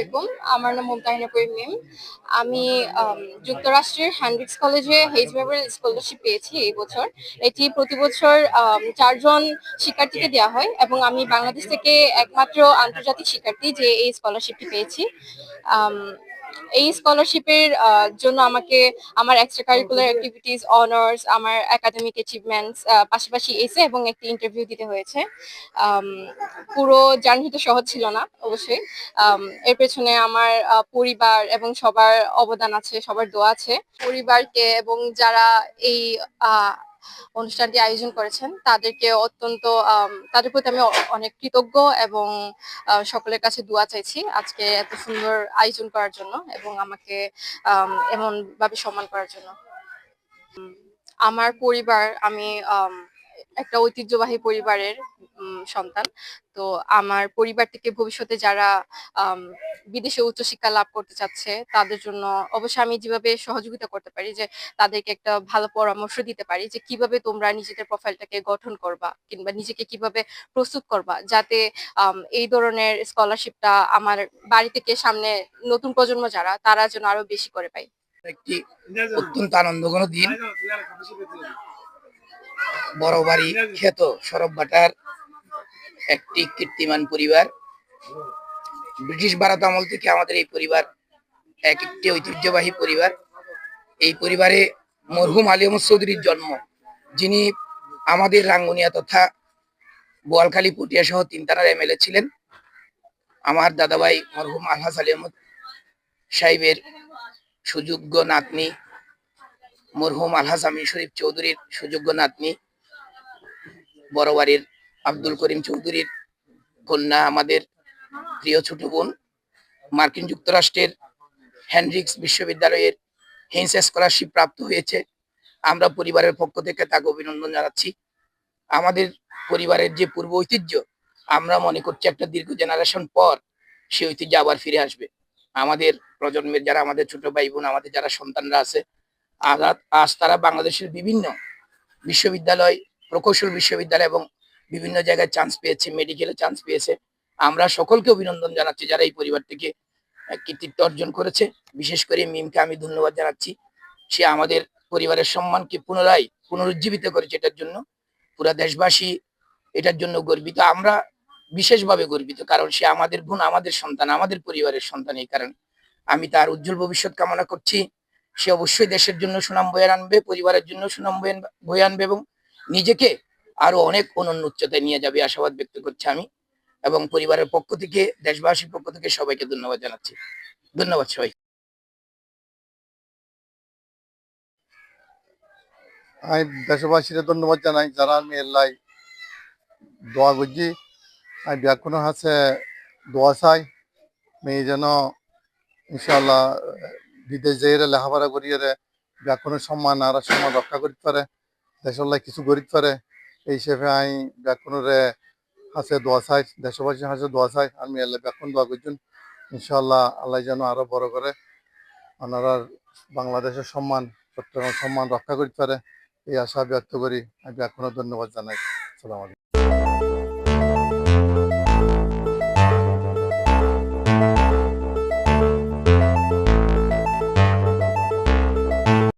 আলাইকুম আমার নাম মুমতাহিনা মিম। আমি যুক্তরাষ্ট্রের হ্যান্ড্রিক্স কলেজে হেজ মেমোরিয়াল স্কলারশিপ পেয়েছি এই বছর। এটি প্রতি বছর চারজন শিক্ষার্থীকে দেওয়া হয় এবং আমি বাংলাদেশ থেকে একমাত্র আন্তর্জাতিক শিক্ষার্থী যে এই স্কলারশিপটি পেয়েছি। এই স্কলারশিপের জন্য আমাকে আমার এক্সট্রা কারিকুলার অ্যাক্টিভিটিস অনার্স আমার একাডেমিক অ্যাচিভমেন্টস পাশাপাশি এসে এবং একটি ইন্টারভিউ দিতে হয়েছে। পুরো জার্নিটা সহজ ছিল না অবশ্যই। এর পেছনে আমার পরিবার এবং সবার অবদান আছে সবার দোয়া আছে। পরিবারকে এবং যারা এই অনুষ্ঠানটি আয়োজন করেছেন। তাদেরকে অত্যন্ত তাদের প্রতি আমি অনেক কৃতজ্ঞ এবং সকলের কাছে দোয়া চাইছি আজকে এত সুন্দর আয়োজন করার জন্য এবং আমাকে আম, এমন ভাবে সম্মান করার জন্য। আমার পরিবার আমি একটা ঐতিহ্যবাহী পরিবারের সন্তান। তো আমার পরিবার থেকে ভবিষ্যতে যারা বিদেশে উচ্চশিক্ষা লাভ করতে চাচ্ছে, তাদের জন্য অবশ্যই আমি যেভাবে সহযোগিতা করতে পারি যে, তাদেরকে একটা ভালো পরামর্শ দিতে পারি যে, কীভাবে তোমরা নিজেদের প্রোফাইলটাকে গঠন করবা কিংবা নিজেকে কীভাবে প্রস্তুত করবা যাতে এই ধরনের স্কলারশিপটা আমার বাড়ি থেকে সামনে নতুন প্রজন্ম যারা, তারা যেন আরও বেশি করে পায়। একটি অত্যন্ত আনন্দঘন দিন। বড় বাড়ি খ্যাত সরব বাটার একটি কীর্তিমান পরিবার। ব্রিটিশ ভারত আমল থেকে আমাদের এই পরিবার এক একটি ঐতিহ্যবাহী পরিবার। এই পরিবারে মরহুম আলী চৌধুরীর জন্ম, যিনি আমাদের রাঙ্গুনিয়া তথা বোয়ালখালী পটিয়া সহ তিন থানার এমএলএ ছিলেন। আমার দাদাভাই মরহুম আলহাস আলী আহমদ সাহেবের সুযোগ্য নাতনি, মরহুম আলহাজ আমিন শরীফ চৌধুরীর সুযোগ্য নাতনি, বড় বাড়ির আব্দুল করিম চৌধুরীর কন্যা আমাদের প্রিয় ছোট বোন, মার্কিন যুক্তরাষ্ট্রের হ্যান্ড্রিক্স বিশ্ববিদ্যালয়ের হেন্স স্কলারশিপ প্রাপ্ত হয়েছে। আমরা পরিবারের পক্ষ থেকে তাকে অভিনন্দন জানাচ্ছি। আমাদের পরিবারের যে পূর্ব ঐতিহ্য, আমরা মনে করছি একটা দীর্ঘ জেনারেশন পর সেই ঐতিহ্য আবার ফিরে আসবে। আমাদের প্রজন্মের যারা আমাদের ছোট ভাই বোন, আমাদের যারা সন্তানরা আছে, আজ আজ তারা বাংলাদেশের বিভিন্ন বিশ্ববিদ্যালয়, প্রকৌশল বিশ্ববিদ্যালয় এবং বিভিন্ন জায়গায় চান্স পেয়েছে মেডিকেলে চান্স পেয়েছে। আমরা সকলকে অভিনন্দন জানাচ্ছি যারা এই পরিবার থেকে কৃতিত্ব অর্জন করেছে। বিশেষ করে মিমকে আমি ধন্যবাদ জানাচ্ছি। সে আমাদের পরিবারের সম্মানকে পুনরায় পুনরুজ্জীবিত করেছে এটার জন্য। পুরা দেশবাসী এটার জন্য গর্বিত। আমরা বিশেষভাবে গর্বিত, কারণ সে আমাদের বোন, আমাদের সন্তান, আমাদের পরিবারের সন্তান এই কারণে। আমি তার উজ্জ্বল ভবিষ্যৎ কামনা করছি। সে অবশ্যই দেশের জন্য সুনাম বয়ে আনবে, পরিবারের জন্য সুনাম বয়ে আনবে- এবং নিজেকে আরও অনেক অনন্য উচ্চতায় নিয়ে যাবে, আশাবাদ ব্যক্ত করছি আমি এবং পরিবারের পক্ষ থেকে, দেশবাসীর পক্ষ থেকে সবাইকে ধন্যবাদ জানাচ্ছি। ধন্যবাদ সবাই আমি দেশবাসীরা ধন্যবাদ জানাই, যারা আমি এলাই দোয়া করছি। আমি ব্যাকুণ হাসে দোয়া চাই, মেয়ে যেন ইনশাল্লাহ বিদেশ যাই লেখাপড়া করিয়ে ব্যাকুণের সম্মান আর সম্মান রক্ষা করতে পারে দেশের কিছু করিতে পারে। এই হিসেবে আমি ব্যাকুণের হাসে দোয়া চাই, দেশবাসীর হাসে দোয়া চাই। আমি এলে ব্যাকুণ দোয়া করছেন ইনশাল্লাহ আল্লাহ যেন আরও বড় করে ওনারা বাংলাদেশের সম্মান চট্টগ্রাম সম্মান রক্ষা করতে পারে, এই আশা ব্যক্ত করি। আমি এখনও ধন্যবাদ জানাই। সালাম